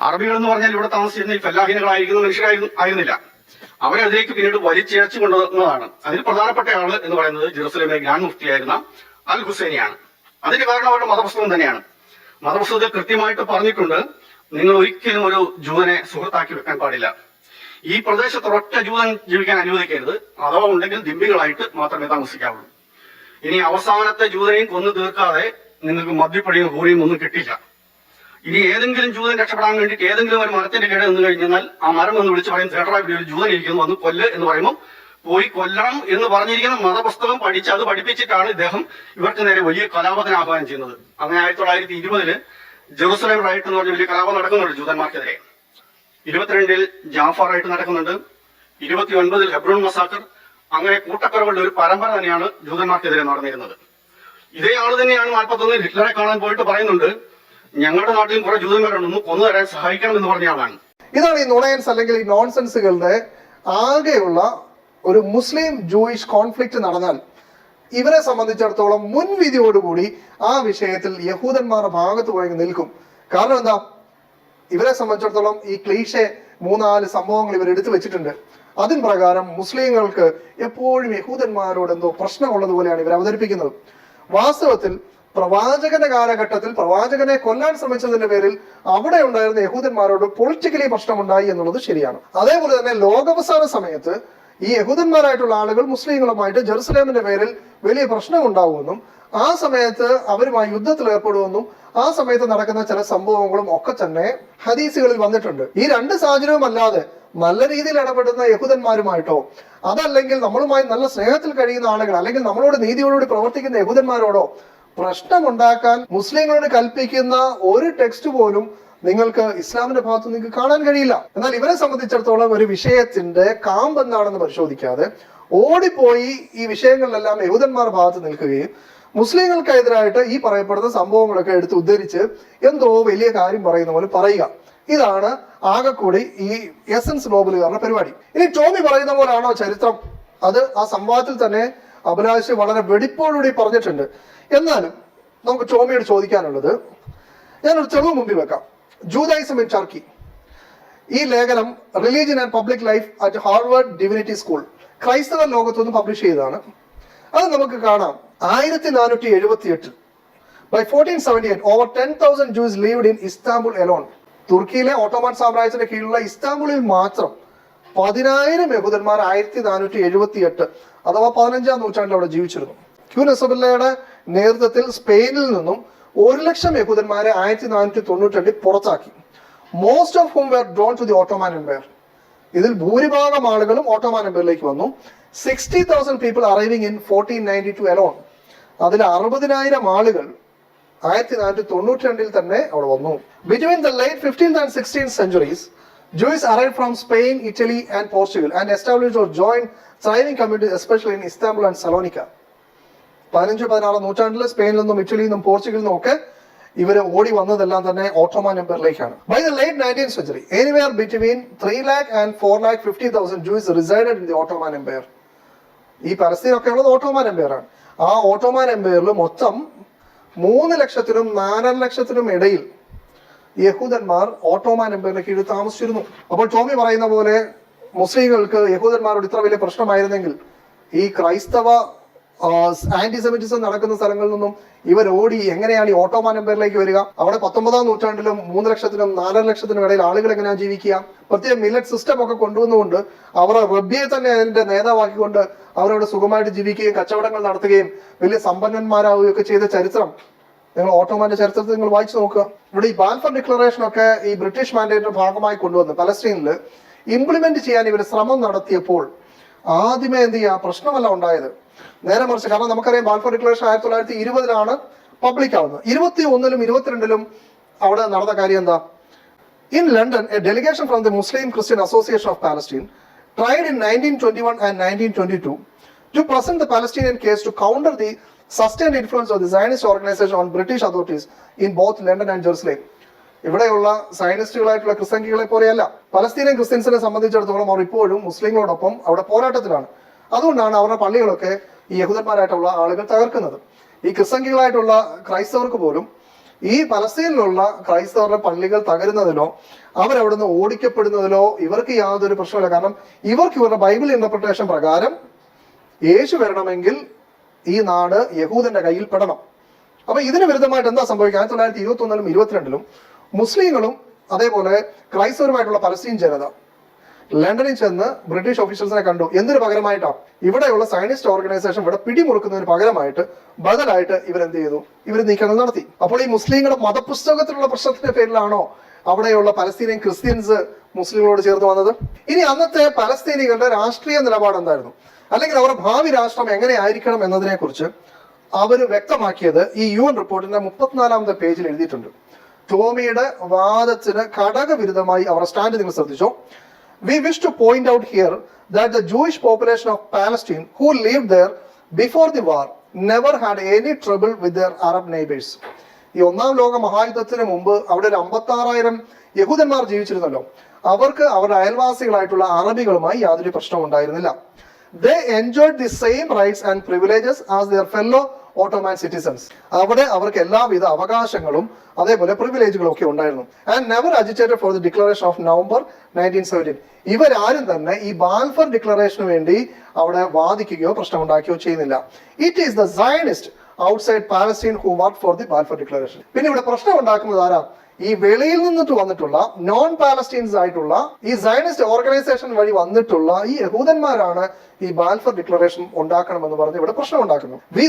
അറബികൾ എന്ന് പറഞ്ഞാൽ ഇവിടെ താമസിച്ചിരുന്ന ഫല്ലാഹിനുകളായിരിക്കുന്ന മനുഷ്യരായിരുന്നു ആയിരുന്നില്ല. അവരെ അതിലേക്ക് പിന്നീട് വലിച്ചിഴച്ചു കൊണ്ടുവന്നതാണ് അതിൽ പ്രധാനപ്പെട്ട ആൾ എന്ന് പറയുന്നത് ജെറുസലേമിലെ ഗ്രാൻഡ് മുഫ്തിയായിരുന്ന അൽ ഹുസൈനിയാണ് അതിന്റെ കാരണം അവരുടെ മതപുസ്തകം തന്നെയാണ്. മതപുസ്തകത്തിൽ കൃത്യമായിട്ട് പറഞ്ഞിട്ടുണ്ട് നിങ്ങൾ ഒരിക്കലും ഒരു ജൂതനെ സുഹൃത്താക്കി വെക്കാൻ പാടില്ല. ഈ പ്രദേശത്ത് ഒരൊറ്റ ജൂതൻ ജീവിക്കാൻ അനുവദിക്കരുത്. അഥവാ ഉണ്ടെങ്കിൽ ദിമ്പികളായിട്ട് മാത്രമേ താമസിക്കാവുള്ളൂ. ഇനി അവസാനത്തെ ജൂതനെയും കൊന്നു തീർക്കാതെ നിങ്ങൾക്ക് മദ്യപ്പടിയും ഹൂറിയും ഒന്നും കിട്ടില്ല ഇനി ഏതെങ്കിലും ജൂതൻ രക്ഷപ്പെടാൻ വേണ്ടിയിട്ട് ഏതെങ്കിലും ഒരു മരത്തിന്റെ കീഴെ നിന്ന് കഴിഞ്ഞാൽ ആ മരം എന്ന് വിളിച്ച് പറയും ഇവിടെ ഒരു ജൂതൻ ഇരിക്കുന്നു വന്ന് കൊല്ല് എന്ന് പറയുമ്പോൾ പോയി കൊല്ലണം എന്ന് പറഞ്ഞിരിക്കുന്ന മതപുസ്തകം പഠിച്ച് അത് പഠിപ്പിച്ചിട്ടാണ് ഇദ്ദേഹം ഇവർക്ക് നേരെ വലിയ കലാപത്തിന് ആഹ്വാനം ചെയ്യുന്നത്. അങ്ങനെ ആയിരത്തി തൊള്ളായിരത്തി ഇരുപതിൽ ജെറുസലേം റൈറ്റ് എന്ന് പറഞ്ഞ വലിയ കലാപം നടക്കുന്നുണ്ട് ജൂതന്മാർക്കെതിരെ. ഇരുപത്തിരണ്ടിൽ ജാഫർ റൈറ്റ് നടക്കുന്നുണ്ട് ഇരുപത്തി ഒൻപതിൽ ഹെബ്രോൺ മസാക്കർ അങ്ങനെ കൂട്ടക്കുറവുകളുടെ ഒരു പരമ്പര തന്നെയാണ് ജൂതന്മാർക്കെതിരെ നടന്നിരുന്നത്. ഇതേ ആൾ തന്നെയാണ് നാൽപ്പത്തൊന്നിൽ ഹിറ്റ്ലറെ കാണാൻ പോയിട്ട് പറയുന്നുണ്ട് ഞങ്ങളുടെ നാട്ടിലും കുറെ ജൂതന്മാരുണ്ട്. ഒന്ന് കൊന്നു തരാൻ സഹായിക്കണം എന്ന് പറഞ്ഞ ആളാണ്. ഇതാണ് ഈ നുണയൻസ് അല്ലെങ്കിൽ ഈ നോൺസെൻസുകളുടെ ആകെയുള്ള ഒരു മുസ്ലിം ജൂയിഷ് കോൺഫ്ലിക്റ്റ് നടന്നാൽ ഇവരെ സംബന്ധിച്ചിടത്തോളം മുൻവിധിയോടുകൂടി ആ വിഷയത്തിൽ യഹൂദന്മാരുടെ ഭാഗത്ത് പോയി നിൽക്കും. കാരണം എന്താ? ഇവരെ സംബന്ധിച്ചിടത്തോളം ഈ ക്ലീഷെ മൂന്നാൽ സംഭവങ്ങൾ ഇവർ എടുത്തു വെച്ചിട്ടുണ്ട്. അതിൻ പ്രകാരം മുസ്ലിങ്ങൾക്ക് എപ്പോഴും യഹൂദന്മാരോട് എന്തോ പ്രശ്നമുള്ളത് പോലെയാണ് ഇവർ അവതരിപ്പിക്കുന്നത്. വാസ്തവത്തിൽ പ്രവാചകന്റെ കാലഘട്ടത്തിൽ പ്രവാചകനെ കൊല്ലാൻ ശ്രമിച്ചതിന്റെ പേരിൽ അവിടെ ഉണ്ടായിരുന്ന യഹൂദന്മാരോട് പൊളിറ്റിക്കലി പ്രശ്നമുണ്ടായി എന്നുള്ളത് ശരിയാണ്. അതേപോലെ തന്നെ ലോകാവസാന സമയത്ത് ഈ യഹൂദന്മാരായിട്ടുള്ള ആളുകൾ മുസ്ലിങ്ങളുമായിട്ട് ജെറുസലേമിന്റെ പേരിൽ വലിയ പ്രശ്നം ഉണ്ടാവുമെന്നും ആ സമയത്ത് അവരുമായി യുദ്ധത്തിൽ ഏർപ്പെടുമെന്നും ആ സമയത്ത് നടക്കുന്ന ചില സംഭവങ്ങളും ഒക്കെ തന്നെ ഹദീസുകളിൽ വന്നിട്ടുണ്ട്. ഈ രണ്ട് സാഹചര്യവും അല്ലാതെ നല്ല രീതിയിൽ ഇടപെടുന്ന യഹൂദന്മാരുമായിട്ടോ അതല്ലെങ്കിൽ നമ്മളുമായി നല്ല സ്നേഹത്തിൽ കഴിയുന്ന ആളുകൾ അല്ലെങ്കിൽ നമ്മളോട് നീതിയോടുകൂടി പ്രവർത്തിക്കുന്ന യഹൂദന്മാരോടോ പ്രശ്നമുണ്ടാക്കാൻ മുസ്ലിങ്ങളോട് കൽപ്പിക്കുന്ന ഒരു ടെക്സ്റ്റ് പോലും നിങ്ങൾക്ക് ഇസ്ലാമിന്റെ ഭാഗത്ത് നിങ്ങൾക്ക് കാണാൻ കഴിയില്ല. എന്നാൽ ഇവരെ സംബന്ധിച്ചിടത്തോളം ഒരു വിഷയത്തിന്റെ കാമ്പ് എന്താണെന്ന് പരിശോധിക്കാതെ ഓടിപ്പോയി ഈ വിഷയങ്ങളിലെല്ലാം യഹൂദന്മാരുടെ ഭാഗത്ത് നിൽക്കുകയും മുസ്ലിങ്ങൾക്കെതിരായിട്ട് ഈ പറയപ്പെടുന്ന സംഭവങ്ങളൊക്കെ എടുത്ത് ഉദ്ധരിച്ച് എന്തോ വലിയ കാര്യം പറയുന്ന പോലെ പറയുക. ഇതാണ് ആകെക്കൂടി ഈ എസൻസ് നോബലുകാരുടെ പരിപാടി. ഇനി ടോമി പറയുന്ന പോലാണോ ചരിത്രം? അത് ആ സംവാദത്തിൽ തന്നെ അഭിലാഷ് വളരെ വെടിപ്പോടുകൂടി പറഞ്ഞിട്ടുണ്ട്. എന്നാലും നമുക്ക് ടോമിയോട് ചോദിക്കാനുള്ളത് ഞാനൊരു തെളിവ് മുമ്പിൽ വെക്കാം. ജൂതൈസം ഇൻ ടർക്കി ഈ ലേഖനം religion and public life at Harvard divinity school ക്രൈസ്തവ ലോകത്തുനിന്ന് പബ്ലിഷ് ചെയ്തതാണ്. അത് നമുക്ക് കാണാം. ആയിരത്തി നാനൂറ്റി എഴുപത്തി എട്ടിൽ by fourteen seventy eight over ten thousand Jews lived in Istanbul alone തുർക്കിയിലെ ഓട്ടോമാൻ സാമ്രാജ്യത്തിന്റെ കീഴിലുള്ള ഇസ്താംബുളിൽ മാത്രം പതിനായിരം യഹൂദന്മാർ ആയിരത്തി നാനൂറ്റി എഴുപത്തി എട്ട് അഥവാ പതിനഞ്ചാം നൂറ്റാണ്ടിൽ അവിടെ ജീവിച്ചിരുന്നു. ക്യൂ നസബുല്ലയുടെ നേതൃത്വത്തിൽ സ്പെയിനിൽ നിന്നും ഒരു ലക്ഷം യഹൂദന്മാരെ ആയിരത്തി നാനൂറ്റി തൊണ്ണൂറ്റി രണ്ടിൽ പുറത്താക്കി. Most of whom were drawn to the Ottoman Empire ഇതിൽ ഭൂരിഭാഗം ആളുകളും ഓട്ടോമാൻ എംപയറിലേക്ക് വന്നു. Sixty thousand people arriving in fourteen ninety two alone അതിൽ അറുപതിനായിരം ആളുകൾ ആയിരത്തി നാനൂറ്റി തൊണ്ണൂറ്റി രണ്ടിൽ തന്നെ അവിടെ വന്നു. Between the late fifteen and sixteen centuries Jews arrive from Spain Italy and Portugal and establish or join thriving community especially in Istanbul and Salonica പതിനഞ്ച് പതിനാറാം നൂറ്റാണ്ടിൽ സ്പെയിനിൽ നിന്നും ഇറ്റലിയിൽ നിന്നും പോർച്ചുഗലിൽ നിന്നും ഒക്കെ ഇവർ ഓടി വന്നതെല്ലാം തന്നെ Ottoman എംപയറിലേക്കാണ്. By the late nineteen century anywhere between three lakh and four lakh fifty thousand Jews resided in the Ottoman Empire ഈ പരസ്യമൊക്കെ ഉള്ളത് ഓട്ടോമാൻ എംപയർ ആണ് ആ ഓട്ടോമാൻ എംപയറിൽ മൊത്തം മൂന്ന് ലക്ഷത്തിനും നാലര ലക്ഷത്തിനും ഇടയിൽ യഹൂദന്മാർ ഓട്ടോമാൻ എംപയറിന് കീഴിൽ താമസിച്ചിരുന്നു. അപ്പോൾ ടോമി പറയുന്ന പോലെ മുസ്ലിങ്ങൾക്ക് യഹൂദന്മാരോട് ഇത്ര വലിയ പ്രശ്നമായിരുന്നെങ്കിൽ ഈ ക്രൈസ്തവ ആന്റിസെമിറ്റിസം നടക്കുന്ന സ്ഥലങ്ങളിൽ നിന്നും ഇവർ ഓടി എങ്ങനെയാണ് ഈ ഓട്ടോമാൻ എംപയറിലേക്ക് വരിക? അവിടെ പത്തൊമ്പതാം നൂറ്റാണ്ടിലും മൂന്ന് ലക്ഷത്തിനും നാലര ലക്ഷത്തിനും ഇടയിൽ ആളുകൾ എങ്ങനെയാണ് ജീവിക്കുക? പ്രത്യേക മില്ലറ്റ് സിസ്റ്റം ഒക്കെ കൊണ്ടുവന്നുകൊണ്ട് അവർ റബ്ബിയെ തന്നെ അതിന്റെ നേതാവാക്കിക്കൊണ്ട് അവരവിടെ സുഖമായിട്ട് ജീവിക്കുകയും കച്ചവടങ്ങൾ നടത്തുകയും വലിയ സമ്പന്നന്മാരാവുകയും ഒക്കെ ചെയ്ത ചരിത്രം. നിങ്ങൾ ഓട്ടോമാന്റെ ചരിത്രത്തിൽ നിങ്ങൾ വായിച്ചു നോക്കുക. ഇവിടെ ഈ ബാൽഫർ ഡിക്ലറേഷൻ ഒക്കെ ഈ ബ്രിട്ടീഷ് മാൻഡേറ്റിന്റെ ഭാഗമായി കൊണ്ടുവന്ന് പലസ്തീനിൽ ഇംപ്ലിമെന്റ് ചെയ്യാൻ ഇവർ ശ്രമം നടത്തിയപ്പോൾ ആദ്യമേ എന്ത് ചെയ്യുക പ്രശ്നമല്ല ഉണ്ടായത്. നേരെ മറിച്ച് കാരണം നമുക്കറിയാം ബാൽഫോർ ഡിക്ലറേഷൻ ആയിരത്തി തൊള്ളായിരത്തി ഇരുപതിലാണ് പബ്ലിക് ആവുന്നത്. ഇരുപത്തി ഒന്നിലും ഇരുപത്തിരണ്ടിലും അവിടെ നടന്ന കാര്യം എന്താ? In London a delegation from the Muslim Christian Association of Palestine tried in nineteen twenty one and nineteen twenty two present the Palestinian case to counter the sustained influence of the Zionist organisation on British authorities in both London and Jerusalem ഇവിടെയുള്ള സയനിസ്റ്റുകളായിട്ടുള്ള ക്രിസ്തങ്കികളെ പോലെയല്ല. Palestinian ക്രിസ്ത്യൻസിനെ സംബന്ധിച്ചിടത്തോളം അവർ ഇപ്പോഴും മുസ്ലിങ്ങളോടൊപ്പം അവിടെ പോരാട്ടത്തിലാണ്. അതുകൊണ്ടാണ് അവരുടെ പള്ളികളൊക്കെ ഈ യഹൂദന്മാരായിട്ടുള്ള ആളുകൾ തകർക്കുന്നത്. ഈ ക്രിസ്തങ്കികളായിട്ടുള്ള ക്രൈസ്തവർക്ക് പോലും ഈ പലസ്തീനിലുള്ള ക്രൈസ്തവരുടെ പള്ളികൾ തകരുന്നതിലോ അവരവിടുന്ന് ഓടിക്കപ്പെടുന്നതിലോ ഇവർക്ക് യാതൊരു പ്രശ്നമില്ല കാരണം ഇവർക്ക് ഇവരുടെ ബൈബിൾ ഇന്റർപ്രിട്ടേഷൻ പ്രകാരം യേശു വരണമെങ്കിൽ ഈ നാട് യഹൂദന്റെ കയ്യിൽ പെടണം. അപ്പൊ ഇതിന് വിരുദ്ധമായിട്ട് എന്താ സംഭവിക്കുക? ആയിരത്തി തൊള്ളായിരത്തി ഇരുപത്തി ഒന്നിലും ഇരുപത്തിരണ്ടിലും മുസ്ലിങ്ങളും അതേപോലെ ക്രൈസ്തവരുമായിട്ടുള്ള പലസ്തീൻ ജനത ലണ്ടനിൽ ചെന്ന് ബ്രിട്ടീഷ് ഓഫീഷ്യൽസിനെ കണ്ടു. എന്തിനു പകരമായിട്ടാ? ഇവിടെയുള്ള സയനിസ്റ്റ് ഓർഗനൈസേഷൻ ഇവിടെ പിടിമുറുക്കുന്നതിന് പകരമായിട്ട് ബദലായിട്ട് ഇവരെന്ത് ചെയ്തു? ഇവർ നീക്കങ്ങൾ നടത്തി. അപ്പോൾ ഈ മുസ്ലിങ്ങളുടെ മതപുസ്തകത്തിലുള്ള പ്രശ്നത്തിന്റെ പേരിലാണോ അവിടെയുള്ള പലസ്തീനിയൻ ക്രിസ്ത്യൻസ് മുസ്ലിങ്ങളോട് ചേർന്ന് വന്നത്? ഇനി അന്നത്തെ പലസ്തീനികളുടെ രാഷ്ട്രീയ നിലപാട് എന്തായിരുന്നു? അല്ലെങ്കിൽ അവരുടെ ഭാവി രാഷ്ട്രം എങ്ങനെയായിരിക്കണം എന്നതിനെ കുറിച്ച് അവർ വ്യക്തമാക്കിയത് ഈ യു എൻ റിപ്പോർട്ടിന്റെ മുപ്പത്തിനാലാമത്തെ പേജിൽ എഴുതിയിട്ടുണ്ട്. ടോമിയുടെ വാദത്തിന് ഘടകവിരുദ്ധമായി അവർ സ്റ്റാൻഡ് നിങ്ങൾ ശ്രദ്ധിച്ചോ? We wish to point out here that the Jewish population of Palestine who live there before the war never had any trouble with their Arab neighbors. ഈ ഒന്നാം ലോക മഹായുദ്ധത്തിന് മുമ്പ് അവിടെ ഒരു അമ്പത്താറായിരം യഹൂദന്മാർ ജീവിച്ചിരുന്നല്ലോ. അവർക്ക് അവരുടെ അയൽവാസികളായിട്ടുള്ള അറബികളുമായി യാതൊരു പ്രശ്നവും ഉണ്ടായിരുന്നില്ല. They enjoyed the same rights and privileges as their fellow Ottoman citizens അവിടെ അവർക്ക് എല്ലാവിധ അവകാശങ്ങളും അതേപോലെ പ്രിവിലേജുകളും ഒക്കെ ഉണ്ടായിരുന്നു. And never agitated for the declaration of November nineteen seventeen ഇവരാരും തന്നെ ഈ ബാൽഫർ ഡിക്ലറേഷന് വേണ്ടി അവിടെ വാദിക്കുകയോ പ്രശ്നമുണ്ടാക്കുകയോ ചെയ്യുന്നില്ല. It is the Zionist outside Palestine who what for the Balfour declaration പിന്നെ ഇവിടെ പ്രശ്നം ഉണ്ടാക്കുന്നത് ആരാ? ഈ വെളിയിൽ നിന്ന് വന്നിട്ടുള്ള നോൺ പാലസ്റ്റീൻസ് ആയിട്ടുള്ള ഈ സയനിസ്റ്റ് ഓർഗനൈസേഷൻ വഴി വന്നിട്ടുള്ള ഈ യഹൂദന്മാരാണ് ഈ ബാൽഫർ ഡിക്ലറേഷൻ ഉണ്ടാക്കണമെന്ന് പറഞ്ഞ് ഇവിടെ പ്രശ്നം ഉണ്ടാക്കുന്നു we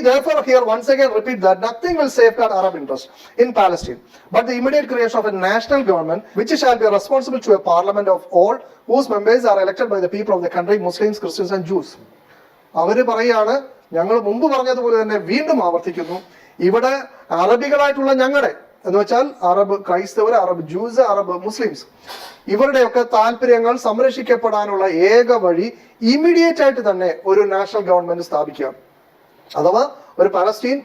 here once again repeat nothing will safeguard Arab interest in Palestine but the immediate creation of a national government which shall be responsible to a parliament of all whose members are elected by the people of the country Muslims Christians and Jews അവർ പറയുകയാണ് ഞങ്ങൾ മുമ്പ് പറഞ്ഞതുപോലെ തന്നെ വീണ്ടും ആവർത്തിക്കുന്നു. ഇവിടെ അറബികളായിട്ടുള്ള ഞങ്ങളുടെ എന്ന് വെച്ചാൽ അറബ് ക്രൈസ്തവർ അറബ് ജൂസ് അറബ് മുസ്ലിംസ്. ഇവരുടെയൊക്കെ താല്പര്യങ്ങൾ സംരക്ഷിക്കപ്പെടാനുള്ള ഏക വഴി ഇമ്മീഡിയറ്റ് ആയിട്ട് തന്നെ ഒരു നാഷണൽ ഗവൺമെന്റ് സ്ഥാപിക്കുക. അഥവാ ഒരു പലസ്തീൻ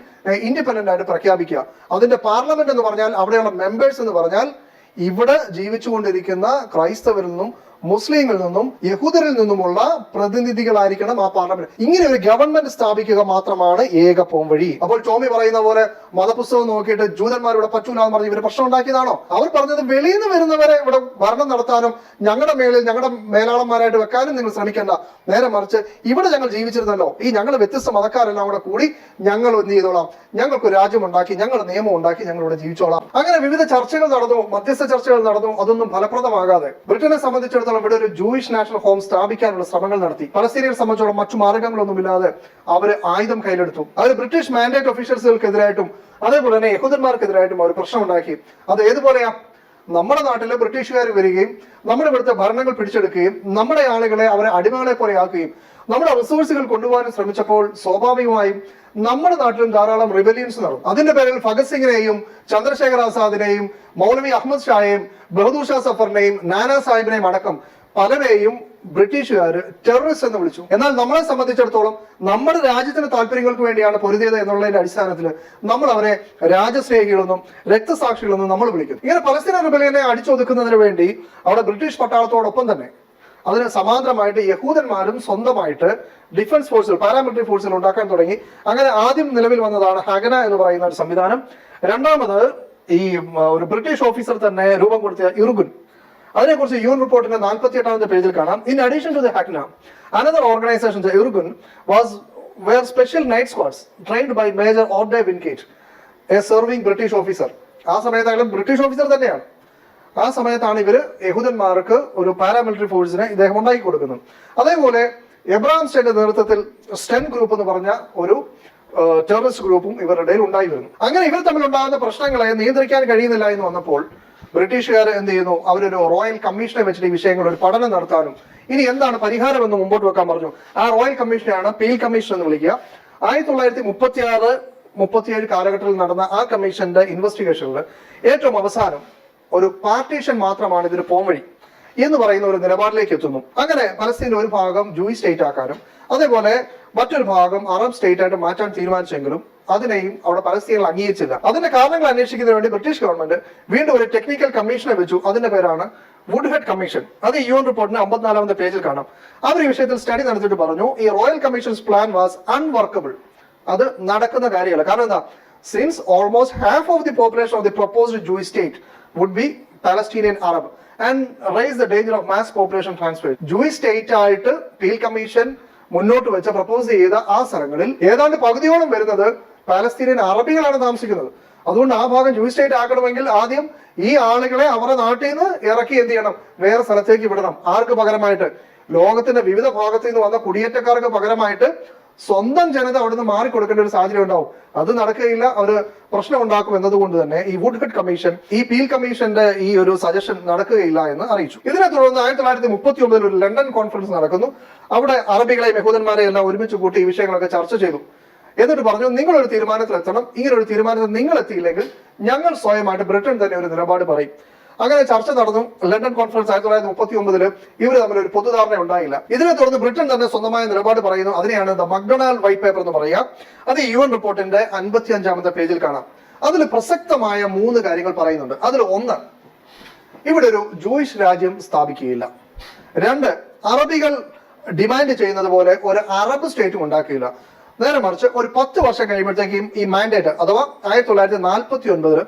ഇൻഡിപെൻഡന്റ് ആയിട്ട് പ്രഖ്യാപിക്കുക. അതിന്റെ പാർലമെന്റ് എന്ന് പറഞ്ഞാൽ അവിടെയുള്ള മെമ്പേഴ്സ് എന്ന് പറഞ്ഞാൽ ഇവിടെ ജീവിച്ചുകൊണ്ടിരിക്കുന്ന ക്രൈസ്തവരിൽ നിന്നും മുസ്ലിങ്ങളിൽ നിന്നും യഹൂദരിൽ നിന്നുമുള്ള പ്രതിനിധികളായിരിക്കണം ആ പാർലമെന്റ്. ഇങ്ങനെ ഒരു ഗവൺമെന്റ് സ്ഥാപിക്കുക മാത്രമാണ് ഏക പോംവഴി അപ്പോൾ ടോമി പറയുന്ന പോലെ മതപുസ്തകം നോക്കിയിട്ട് ജൂതന്മാർ ഇവിടെ പറ്റൂല എന്ന് പറഞ്ഞ് ഇവർ പ്രശ്നം ഉണ്ടാക്കിയതാണോ? അവർ പറഞ്ഞത് വെളിയിൽ നിന്ന് വരുന്നവരെ ഇവിടെ ഭരണം നടത്താനും ഞങ്ങളുടെ മേളിൽ ഞങ്ങളുടെ മേലാളന്മാരായിട്ട് വെക്കാനും നിങ്ങൾ ശ്രമിക്കേണ്ട. നേരെ മറിച്ച് ഇവിടെ ഞങ്ങൾ ജീവിച്ചിരുന്നല്ലോ. ഈ ഞങ്ങൾ വ്യത്യസ്ത മതക്കാരെല്ലാം കൂടെ കൂടി ഞങ്ങൾ എന്ത് ചെയ്തോളാം? ഞങ്ങൾക്ക് രാജ്യം ഉണ്ടാക്കി ഞങ്ങൾ നിയമം ഉണ്ടാക്കി ഞങ്ങൾ ഇവിടെ ജീവിച്ചോളാം. അങ്ങനെ വിവിധ ചർച്ചകൾ നടന്നു മധ്യസ്ഥ ചർച്ചകൾ നടന്നു അതൊന്നും ഫലപ്രദമാകാതെ. ബ്രിട്ടനെ സംബന്ധിച്ചിടത്തോളം ഇവിടെ ഒരു ജൂയിഷ് നാഷണൽ ഹോം സ്ഥാപിക്കാനുള്ള ശ്രമങ്ങൾ നടത്തി. പലസ്തീനിയെ സംബന്ധിച്ചോളം മറ്റു മാർഗങ്ങളൊന്നുമില്ലാതെ അവർ ആയുധം കയ്യിലെടുത്തു. അവർ ബ്രിട്ടീഷ് മാൻഡേറ്റ് ഓഫീഷ്യൽസുകൾക്കെതിരായിട്ടും അതേപോലെ തന്നെ യഹൂദന്മാർക്കെതിരായിട്ടും അവർ പ്രശ്നം ഉണ്ടാക്കി അത് ഏതുപോലെയാ? നമ്മുടെ നാട്ടിൽ ബ്രിട്ടീഷുകാർ വരികയും നമ്മുടെ ഇവിടുത്തെ ഭരണങ്ങൾ പിടിച്ചെടുക്കുകയും നമ്മുടെ ആളുകളെ അവരെ അടിമകളെ പോലെ ആക്കുകയും നമ്മുടെ റിസോഴ്സുകൾ കൊണ്ടുപോകാൻ ശ്രമിച്ചപ്പോൾ സ്വാഭാവികമായും നമ്മുടെ നാട്ടിലും ധാരാളം റിബലിയൻസ് നടന്നു. അതിന്റെ പേരിൽ ഭഗത് സിംഗിനെയും ചന്ദ്രശേഖർ ആസാദിനെയും മൗലവി അഹമ്മദ് ഷായെയും ബഹദൂർ ഷാ സഫറിനെയും നാനാ സാഹിബിനെയും അടക്കം പലരെയും ബ്രിട്ടീഷുകാർ ടെററിസ്റ്റ് എന്ന് വിളിച്ചു. എന്നാൽ നമ്മളെ സംബന്ധിച്ചിടത്തോളം നമ്മുടെ രാജ്യത്തിന്റെ താല്പര്യങ്ങൾക്ക് വേണ്ടിയാണ് പൊരുതിയത് എന്നുള്ളതിന്റെ അടിസ്ഥാനത്തിൽ നമ്മൾ അവരെ രാജസ്നേഹികളെന്നും രക്തസാക്ഷികളെന്നും നമ്മൾ വിളിക്കുന്നു. ഇങ്ങനെ പലസ്തീന റിബലിയനെ അടിച്ചൊതുക്കുന്നതിന് വേണ്ടി അവിടെ ബ്രിട്ടീഷ് പട്ടാളത്തോടൊപ്പം തന്നെ അതിന് സമാന്തരമായിട്ട് യഹൂദന്മാരും സ്വന്തമായിട്ട് ഡിഫൻസ് ഫോഴ്സുകൾ പാരാമിലിറ്ററി ഫോഴ്സുകൾ ഉണ്ടാക്കാൻ തുടങ്ങി. അങ്ങനെ ആദ്യം നിലവിൽ വന്നതാണ് ഹഗന എന്ന് പറയുന്ന ഒരു സംവിധാനം. രണ്ടാമത് ഈ ഒരു ബ്രിട്ടീഷ് ഓഫീസർ തന്നെ രൂപം കൊടുത്ത ഇറുഗുൻ. അതിനെക്കുറിച്ച് യു എൻ റിപ്പോർട്ടിന്റെ നാൽപ്പത്തി എട്ടാമത്തെ പേജിൽ കാണാം. In addition to the Haganah another organization Irgun was were special night squads trained by Major Orde Wingate a serving British officer ആ സമയത്ത് ബ്രിട്ടീഷ് ഓഫീസർ തന്നെയാണ്. ആ സമയത്താണ് ഇവർ യഹൂദന്മാർക്ക് ഒരു പാരാമിലിറ്ററി ഫോഴ്സിനെ ഇദ്ദേഹം ഉണ്ടാക്കി കൊടുക്കുന്നത്. അതേപോലെ എബ്രാം സ്റ്റേന്റെ നേതൃത്വത്തിൽ സ്റ്റെൻ ഗ്രൂപ്പ് എന്ന് പറഞ്ഞ ഒരു ടെററിസ്റ്റ് ഗ്രൂപ്പും ഇവരുടെ ഇടയിൽ ഉണ്ടായി വരുന്നു. അങ്ങനെ ഇവർ തമ്മിൽ ഉണ്ടാകുന്ന പ്രശ്നങ്ങളെ നിയന്ത്രിക്കാൻ കഴിയുന്നില്ല എന്ന് വന്നപ്പോൾ ബ്രിട്ടീഷുകാർ എന്ത് ചെയ്യുന്നു? അവരൊരു റോയൽ കമ്മീഷനെ വെച്ചിട്ട് ഈ വിഷയങ്ങൾ ഒരു പഠനം നടത്താനും. ഇനി എന്താണ് പരിഹാരം എന്ന് മുമ്പോട്ട് വെക്കാൻ പറഞ്ഞു? ആ റോയൽ കമ്മീഷനെയാണ് പീൽ കമ്മീഷൻ എന്ന് വിളിക്കുക. ആയിരത്തി തൊള്ളായിരത്തി മുപ്പത്തി ആറ് മുപ്പത്തിയേഴ് കാലഘട്ടത്തിൽ നടന്ന ആ കമ്മീഷന്റെ ഇൻവെസ്റ്റിഗേഷനിൽ ഏറ്റവും അവസാനം ഒരു പാർട്ടീഷൻ മാത്രമാണ് ഇതിന് പോംവഴി എന്ന് പറയുന്ന ഒരു നിലപാടിലേക്ക് എത്തുന്നു. അങ്ങനെ പലസ്തീൻ ഒരു ഭാഗം ജൂയി സ്റ്റേറ്റ് ആക്കാനും അതേപോലെ മറ്റൊരു ഭാഗം അറബ് സ്റ്റേറ്റ് ആയിട്ട് മാറ്റാൻ തീരുമാനിച്ചെങ്കിലും അതിനെയും അവിടെ പരസ്യങ്ങൾ അംഗീകരിച്ചില്ല. അതിന്റെ കാരണങ്ങൾ അന്വേഷിക്കുന്നതിന് വേണ്ടി ബ്രിട്ടീഷ് ഗവൺമെന്റ് വീണ്ടും ഒരു ടെക്നിക്കൽ കമ്മീഷനെ വെച്ചു. അതിന്റെ പേരാണ് വുഡ്ഹെഡ് കമ്മീഷൻ അത് യു എൻ റിപ്പോർട്ടിന് അമ്പത്തിനാലാമത്തെ പേജിൽ കാണാം. അവർ ഈ വിഷയത്തിൽ സ്റ്റഡി നടത്തിയിട്ട് പറഞ്ഞു ഈ royal commissions plan was unworkable അത് നടക്കുന്ന കാര്യമല്ല. കാരണം എന്താ? Since almost half of the population of the proposed Jewish state would be Palestinian Arab and raise the danger of mass population transfer Jewish state ആയിട്ട് Peel commission മുന്നോട്ട് വെച്ച propose ചെയ്ത ആ സ്ഥലങ്ങളിൽ ഏതാണ്ട് പകുതിയോളം വരുന്നത് പാലസ്തീനിയൻ അറബികളാണ് താമസിക്കുന്നത്. അതുകൊണ്ട് ആ ഭാഗം ജൂയിസ് സ്റ്റേറ്റ് ആക്കണമെങ്കിൽ ആദ്യം ഈ ആളുകളെ അവരുടെ നാട്ടിൽ നിന്ന് ഇറക്കി എന്ത് ചെയ്യണം? വേറെ സ്ഥലത്തേക്ക് വിടണം. ആർക്ക് പകരമായിട്ട്? ലോകത്തിന്റെ വിവിധ ഭാഗത്ത് നിന്ന് വന്ന കുടിയേറ്റക്കാർക്ക് പകരമായിട്ട് സ്വന്തം ജനത അവിടുന്ന് മാറിക്കൊടുക്കേണ്ട ഒരു സാഹചര്യം ഉണ്ടാവും. അത് നടക്കുകയില്ല. ഒരു പ്രശ്നം ഉണ്ടാക്കും എന്നതുകൊണ്ട് തന്നെ ഈ വുഡ്ഹെഡ് കമ്മീഷൻ ഈ പീൽ കമ്മീഷന്റെ ഈ ഒരു സജഷൻ നടക്കുകയില്ല എന്ന് അറിയിച്ചു. ഇതിനെ തുടർന്ന് ആയിരത്തി തൊള്ളായിരത്തി മുപ്പത്തി ഒമ്പതിൽ ഒരു ലണ്ടൻ കോൺഫറൻസ് നടക്കുന്നു. അവിടെ അറബികളെയും യഹൂദന്മാരെയും എല്ലാം ഒരുമിച്ച് കൂട്ടി ഈ വിഷയങ്ങളൊക്കെ ചർച്ച ചെയ്തു. എന്നിട്ട് പറഞ്ഞു നിങ്ങൾ ഒരു തീരുമാനത്തിലെത്തണം. ഇങ്ങനെ ഒരു തീരുമാനത്തിൽ നിങ്ങൾ എത്തിയില്ലെങ്കിൽ ഞങ്ങൾ സ്വയമായിട്ട് ബ്രിട്ടൻ തന്നെ ഒരു നിലപാട് പറയും. അങ്ങനെ ചർച്ച നടന്നു. ലണ്ടൻ കോൺഫറൻസ് ആയിരത്തി തൊള്ളായിരത്തി മുപ്പത്തി ഒമ്പതിൽ ഇവർ തമ്മിൽ ഒരു പൊതുധാരണ ഉണ്ടായില്ല. ഇതിനെ തുടർന്ന് ബ്രിട്ടൻ തന്നെ സ്വന്തമായ നിലപാട് പറയുന്നു. അതിനെയാണ് ദ മക്ഡൊണാൾഡ് വൈറ്റ് പേപ്പർ എന്ന് പറയുക. അത് യു എൻ റിപ്പോർട്ടിന്റെ അൻപത്തി അഞ്ചാമത്തെ പേജിൽ കാണാം. അതിൽ പ്രസക്തമായ മൂന്ന് കാര്യങ്ങൾ പറയുന്നുണ്ട്. അതിൽ ഒന്ന് ഇവിടെ ഒരു ജൂയിഷ് രാജ്യം സ്ഥാപിക്കുകയില്ല. രണ്ട് അറബികൾ ഡിമാൻഡ് ചെയ്യുന്നത് പോലെ ഒരു അറബ് സ്റ്റേറ്റും ഉണ്ടാക്കിയില്ല നേരെ മറിച്ച് ഒരു പത്ത് വർഷം കഴിയുമ്പോഴത്തേക്കും ഈ മാൻഡേറ്റ് അഥവാ ആയിരത്തി തൊള്ളായിരത്തി നാൽപ്പത്തി ഒൻപതിൽ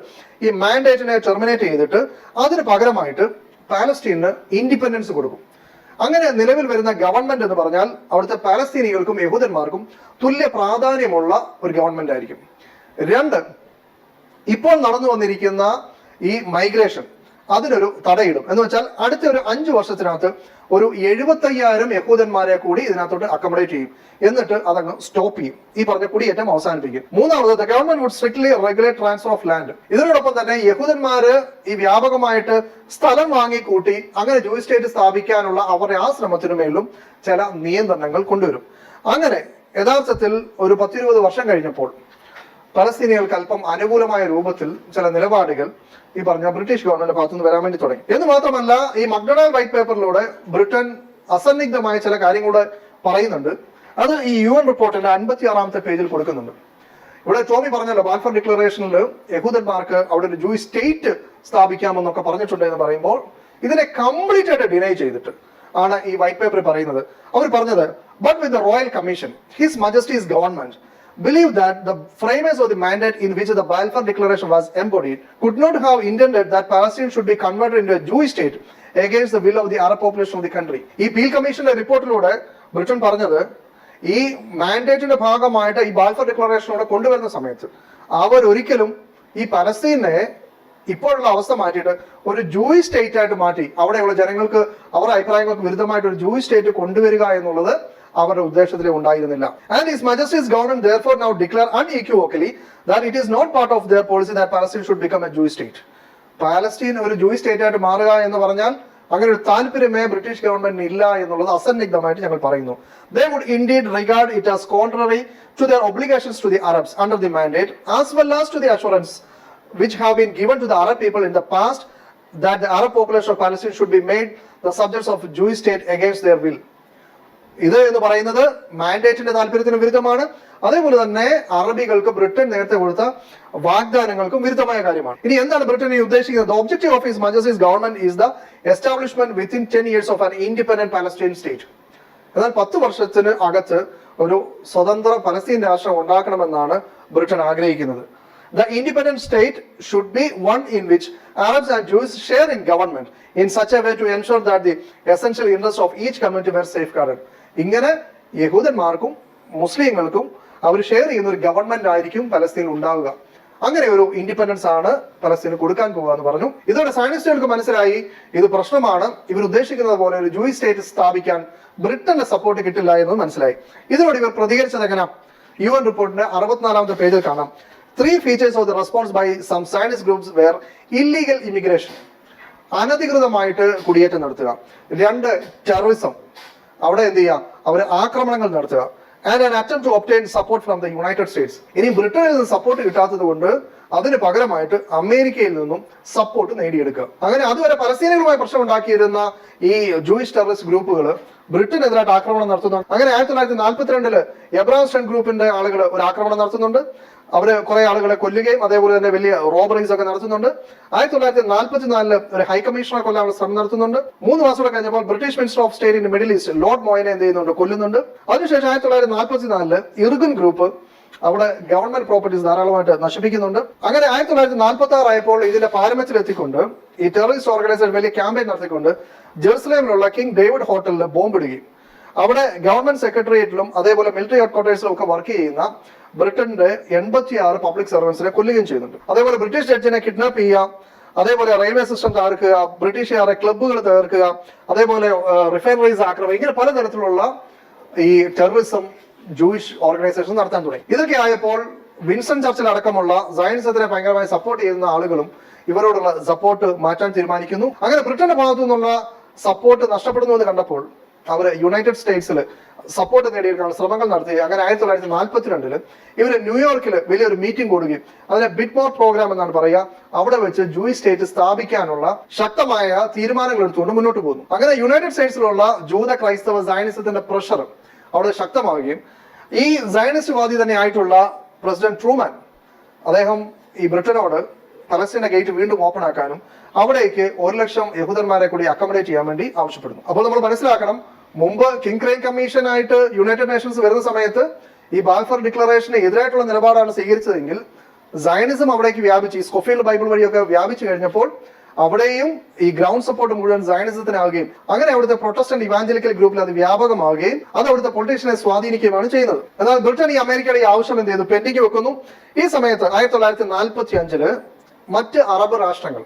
ഈ മാൻഡേറ്റിനെ ടെർമിനേറ്റ് ചെയ്തിട്ട് അതിന് പകരമായിട്ട് പാലസ്റ്റീനിന് ഇൻഡിപെൻഡൻസ് കൊടുക്കും. അങ്ങനെ നിലവിൽ വരുന്ന ഗവൺമെന്റ് എന്ന് പറഞ്ഞാൽ അവിടുത്തെ പാലസ്തീനികൾക്കും യഹൂദന്മാർക്കും തുല്യ പ്രാധാന്യമുള്ള ഒരു ഗവൺമെന്റ് ആയിരിക്കും. രണ്ട് ഇപ്പോൾ നടന്നു വന്നിരിക്കുന്ന ഈ മൈഗ്രേഷൻ അതിനൊരു തടയിടും. എന്ന് വെച്ചാൽ അടുത്ത ഒരു അഞ്ച് വർഷത്തിനകത്ത് ഒരു എഴുപത്തയ്യായിരം യഹൂദന്മാരെ കൂടി ഇതിനകത്തോട്ട് അക്കോമഡേറ്റ് ചെയ്യും. എന്നിട്ട് അതങ്ങ് സ്റ്റോപ്പ് ചെയ്യും. ഈ പറഞ്ഞ കുടിയേറ്റം അവസാനിപ്പിക്കും. മൂന്നാമത് government would strictly regulate transfer of land ഇതിനോടൊപ്പം തന്നെ യഹൂദന്മാര് ഈ വ്യാപകമായിട്ട് സ്ഥലം വാങ്ങിക്കൂട്ടി അങ്ങനെ ജൂയിഷ് സ്റ്റേറ്റ് സ്ഥാപിക്കാനുള്ള അവരുടെ ആ ശ്രമത്തിനു മേലും ചില നിയന്ത്രണങ്ങൾ കൊണ്ടുവരും. അങ്ങനെ യഥാർത്ഥത്തിൽ ഒരു പത്തിരുപത് വർഷം കഴിഞ്ഞപ്പോൾ പലസ്തീനികൾക്ക് അല്പം അനുകൂലമായ രൂപത്തിൽ ചില നിലപാടുകൾ ഈ പറഞ്ഞ ബ്രിട്ടീഷ് ഗവൺമെന്റ് ഭാഗത്തുനിന്ന് വരാൻ വേണ്ടി തുടങ്ങി. എന്ന് മാത്രമല്ല ഈ മക്ഡൊണാൾഡ് വൈറ്റ് പേപ്പറിലൂടെ ബ്രിട്ടൻ അസന്നിഗ്ധമായ ചില കാര്യങ്ങളൂടെ പറയുന്നുണ്ട്. അത് ഈ യു എൻ റിപ്പോർട്ടിന്റെ അൻപത്തി ആറാമത്തെ പേജിൽ കൊടുക്കുന്നുണ്ട്. ഇവിടെ ടോമി പറഞ്ഞല്ലോ ബാൽഫർ ഡിക്ലറേഷനിൽ യഹൂദന്മാർക്ക് അവിടെ ഒരു ജൂയി സ്റ്റേറ്റ് സ്ഥാപിക്കാമെന്നൊക്കെ പറഞ്ഞിട്ടുണ്ട് എന്ന് പറയുമ്പോൾ ഇതിനെ കംപ്ലീറ്റ് ആയിട്ട് ഡിനൈ ചെയ്തിട്ട് ആണ് ഈ വൈറ്റ് പേപ്പർ പറയുന്നത്. അവർ പറഞ്ഞത് but with the royal commission his majesty's government believe that the framers of the mandate in which the Balfour Declaration was embodied could not have intended that Palestine should be converted into a Jewish state against the will of the Arab population of the country. ഈ Peel കമ്മീഷന്റെ റിപ്പോർട്ടിലൂടെ Britain പറഞ്ഞത് ഈ മാൻഡേറ്റിന്റെ ഭാഗമായിട്ട് ഈ Balfour ഡിക്ലറേഷനോടെ കൊണ്ടുവരുന്ന സമയത്ത് അവർ ഒരിക്കലും ഈ പലസ്തീനെ ഇപ്പോഴുള്ള അവസ്ഥ മാറ്റിയിട്ട് ഒരു ജൂയിഷ് സ്റ്റേറ്റ് ആയിട്ട് മാറ്റി അവിടെയുള്ള ജനങ്ങൾക്ക് അവരുടെ അഭിപ്രായങ്ങൾക്ക് വിരുദ്ധമായിട്ട് ഒരു ജൂയിഷ് സ്റ്റേറ്റ് കൊണ്ടുവരിക എന്നുള്ളത് അവരുടെ ഉദ്ദേശത്തിൽ ഉണ്ടായിരുന്നില്ല. And his majesty's government for now declare unequivocally that it is not part of their policy that Palestine should become a Jewish state Palestine ഒരു ജൂയി സ്റ്റേറ്റ് ആയിട്ട് മാറുക എന്ന് പറഞ്ഞാൽ അങ്ങനെ ഒരു താല്പര്യമേ ബ്രിട്ടീഷ് ഗവൺമെന്റിന് ഇല്ല എന്നുള്ളത് അസന്നിഗ്ധമായിട്ട് ഞങ്ങൾ പറയുന്നു. They would indeed regard it as contrary to their obligations to the Arabs under the mandate as well as to the assurance which have been given to the Arab people in the past that the Arab population of Palestine should be made the subjects of Jewish state against their will ഇത് എന്ന് പറയുന്നത് മാൻഡേറ്റിന്റെ താല്പര്യത്തിന് വിരുദ്ധമാണ്. അതേപോലെ തന്നെ അറബികൾക്ക് Britain നേരത്തെ കൊടുത്ത വാഗ്ദാനങ്ങൾക്കും വിരുദ്ധമായ കാര്യമാണ്. ഇനി എന്താണ് ബ്രിട്ടൻ ഈ ഉദ്ദേശിക്കുന്നത്? Objective of his majesty's government is the establishment within ten years of an independent Palestine state എന്നാൽ പത്ത് വർഷത്തിന് അകത്ത് ഒരു സ്വതന്ത്ര പലസ്തീൻ രാഷ്ട്രം ഉണ്ടാക്കണമെന്നാണ് ബ്രിട്ടൻ ആഗ്രഹിക്കുന്നത്. The independent state should be one in which Arabs and Jews share in government in such a way to ensure that the essential interests of each community were safeguarded. ഇങ്ങനെ യഹൂദന്മാർക്കും മുസ്ലിങ്ങൾക്കും അവർ share ചെയ്യുന്ന ഒരു government ആയിരിക്കും പലസ്തീനിൽ ഉണ്ടാവുക. അങ്ങനെ ഒരു independence ആണ് പലസ്തീന് കൊടുക്കാൻ പോകുക എന്ന് പറഞ്ഞു. ഇതോടെ സയനിസ്റ്റുകൾക്ക് മനസ്സിലായി ഇത് പ്രശ്നമാണ്. ഇവർ ഉദ്ദേശിക്കുന്നത് പോലെ ഒരു ജൂയി സ്റ്റേറ്റ് സ്ഥാപിക്കാൻ ബ്രിട്ടന്റെ സപ്പോർട്ട് കിട്ടില്ല എന്ന് മനസ്സിലായി. ഇതിനോട് ഇവർ പ്രതികരിച്ചത് എങ്ങനെ യു എൻ റിപ്പോർട്ടിന്റെ അറുപത്തിനാലാമത്തെ പേജിൽ കാണാം. Three features of the response by some Zionist groups were illegal immigration അനധികൃതമായിട്ട് കുടിയേറ്റം നടത്തുക. രണ്ട് ടെററിസം അവിടെ എന്ത് ചെയ്യുക അവർ ആക്രമണങ്ങൾ നടത്തുക. And an attempt to obtain support from the United States ഇനി ബ്രിട്ടനിൽ നിന്ന് സപ്പോർട്ട് കിട്ടാത്തത് കൊണ്ട് അതിന് പകരമായിട്ട് അമേരിക്കയിൽ നിന്നും സപ്പോർട്ട് നേടിയെടുക്കുക. അങ്ങനെ അതുവരെ പരസ്യങ്ങളുമായി പ്രശ്നം ഉണ്ടാക്കിയിരുന്ന ഈ ജൂയിഷ് ടെററിസ്റ്റ് ഗ്രൂപ്പുകൾ ബ്രിട്ടനെതിരായിട്ട് ആക്രമണം നടത്തുന്നുണ്ട്. അങ്ങനെ ആയിരത്തി തൊള്ളായിരത്തി നാൽപ്പത്തിരണ്ടിൽ എബ്രാം സ്റ്റൺ ഗ്രൂപ്പിന്റെ ആളുകൾ ഒരു ആക്രമണം നടത്തുന്നുണ്ട്. അവർ കുറെ ആളുകളെ കൊല്ലുകയും അതേപോലെ തന്നെ വലിയ റോബറീസ് ഒക്കെ നടത്തുന്നുണ്ട്. ആയിരത്തി തൊള്ളായിരത്തി നാൽപ്പത്തിനാലിൽ ഒരു ഹൈക്കമ്മീഷണറെ കൊല്ലാൻ ശ്രമം നടത്തുന്നുണ്ട്. മൂന്ന് മാസം കൂടെ കഴിഞ്ഞപ്പോൾ British minister of state in Middle East Lord Moyne എന്ത് ചെയ്യുന്നുണ്ട്? കൊല്ലുന്നുണ്ട്. അതിനുശേഷം ആയിരത്തി തൊള്ളായിരത്തി നാൽപ്പത്തിനാലിൽ ഇർഗുൻ ഗ്രൂപ്പ് അവിടെ ഗവൺമെന്റ് പ്രോപ്പർട്ടീസ് ധാരാളമായിട്ട് നശിപ്പിക്കുന്നുണ്ട്. അങ്ങനെ ആയിരത്തി തൊള്ളായിരത്തി നാൽപ്പത്തി ആറ് ആയപ്പോൾ ഇതിന്റെ പാരമ്പര്യത്തിലെത്തിക്കൊണ്ട് ഈ ടെററിസ്റ്റ് ഓർഗനൈസേഷൻ വലിയ ക്യാമ്പയിൻ നടത്തിക്കൊണ്ട് ജെറുസലേമിലുള്ള കിങ് ഡേവിഡ് ഹോട്ടലിൽ ബോംബിടുകയും അവിടെ ഗവൺമെന്റ് സെക്രട്ടേറിയറ്റിലും അതേപോലെ മിലിറ്ററി ഹെഡ്ക്വാർട്ടേഴ്സിലും ഒക്കെ വർക്ക് ചെയ്യുന്ന ബ്രിട്ടന്റെ എൺപത്തി ആറ് പബ്ലിക് സർവൻസിനെ കൊല്ലുകയും ചെയ്യുന്നുണ്ട്. അതേപോലെ ബ്രിട്ടീഷ് ജഡ്ജിനെ കിഡ്നാപ്പ് ചെയ്യുക അതേപോലെ റെയിൽവേ സിസ്റ്റം തകർക്കുക ബ്രിട്ടീഷുകാരെ ക്ലബ്ബുകൾ തകർക്കുക അതേപോലെ റിഫൈനറീസ് ആക്രമണം ഇങ്ങനെ പലതരത്തിലുള്ള ഈ ടെററിസം ജൂയിഷ് ഓർഗനൈസേഷൻ നടത്താൻ തുടങ്ങി. ഇതൊക്കെ ആയപ്പോൾ വിൻസൺ ചർച്ചിൽ അടക്കമുള്ള സയൻസത്തിനെ ഭയങ്കരമായി സപ്പോർട്ട് ചെയ്യുന്ന ആളുകളും ഇവരോടുള്ള സപ്പോർട്ട് മാറ്റാൻ തീരുമാനിക്കുന്നു. അങ്ങനെ ബ്രിട്ടന്റെ ഭാഗത്തു നിന്നുള്ള സപ്പോർട്ട് നഷ്ടപ്പെടുന്നു എന്ന് കണ്ടപ്പോൾ അവർ യുണൈറ്റഡ് സ്റ്റേറ്റ്സിൽ സപ്പോർട്ട് നേടിയെടുക്കാനുള്ള ശ്രമങ്ങൾ നടത്തി. അങ്ങനെ ആയിരത്തി തൊള്ളായിരത്തി നാൽപ്പത്തിരണ്ടിൽ ഇവർ ന്യൂയോർക്കിൽ വലിയൊരു മീറ്റിംഗ് കൂടുകയും അതിനെ ബിറ്റ്മോർ പ്രോഗ്രാം എന്നാണ് പറയുക. അവിടെ വെച്ച് ജൂയി സ്റ്റേറ്റ് സ്ഥാപിക്കാനുള്ള ശക്തമായ തീരുമാനങ്ങൾ എടുത്തുകൊണ്ട് മുന്നോട്ട് പോകുന്നു. അങ്ങനെ യുണൈറ്റഡ് സ്റ്റേറ്റ്സിലുള്ള ജൂത ക്രൈസ്തവ സയനിസത്തിന്റെ പ്രഷർ അവിടെ ശക്തമാവുകയും ഈ സയനിസ്റ്റ്വാദി തന്നെ ആയിട്ടുള്ള പ്രസിഡന്റ് ട്രൂമാൻ അദ്ദേഹം ഈ ബ്രിട്ടനോട് പലസ്തീന്റെ ഗേറ്റ് വീണ്ടും ഓപ്പൺ ആക്കാനും അവിടേക്ക് ഒരു ലക്ഷം യഹൂദന്മാരെ കൂടി അക്കോമഡേറ്റ് ചെയ്യാൻ വേണ്ടി ആവശ്യപ്പെടുന്നു. അപ്പോൾ നമ്മൾ മനസ്സിലാക്കണം മുമ്പ് കിങ് ക്രൈം കമ്മീഷൻ ആയിട്ട് യുണൈറ്റഡ് നേഷൻസ് വരുന്ന സമയത്ത് ഈ ബാൽഫർ ഡിക്ലറേഷന് എതിരായിട്ടുള്ള നിലപാടാണ് സ്വീകരിച്ചതെങ്കിൽ സയനിസം അവിടേക്ക് വ്യാപിച്ച് ഈ സ്കൊഫീൽഡ് ബൈബിൾ വഴിയൊക്കെ വ്യാപിച്ചു കഴിഞ്ഞപ്പോൾ അവിടെയും ഈ ഗ്രൗണ്ട് സപ്പോർട്ട് മുഴുവൻ സയനിസത്തിനാവുകയും അങ്ങനെ അവിടുത്തെ പ്രൊട്ടസ്റ്റന്റ് ഇവാഞ്ചലിക്കൽ ഗ്രൂപ്പിൽ അത് വ്യാപകമാവുകയും അത് അവിടുത്തെ പൊളിറ്റീഷ്യനെ സ്വാധീനിക്കുകയുമാണ് ചെയ്യുന്നത്. എന്നാൽ ബ്രിട്ടൻ ഈ അമേരിക്കയുടെ ഈ ആവശ്യം എന്ത് ചെയ്തു? പെൻഡിങ് വെക്കുന്നു. ഈ സമയത്ത് ആയിരത്തി തൊള്ളായിരത്തി നാൽപ്പത്തി അഞ്ചിൽ മറ്റ് അറബ് രാഷ്ട്രങ്ങൾ.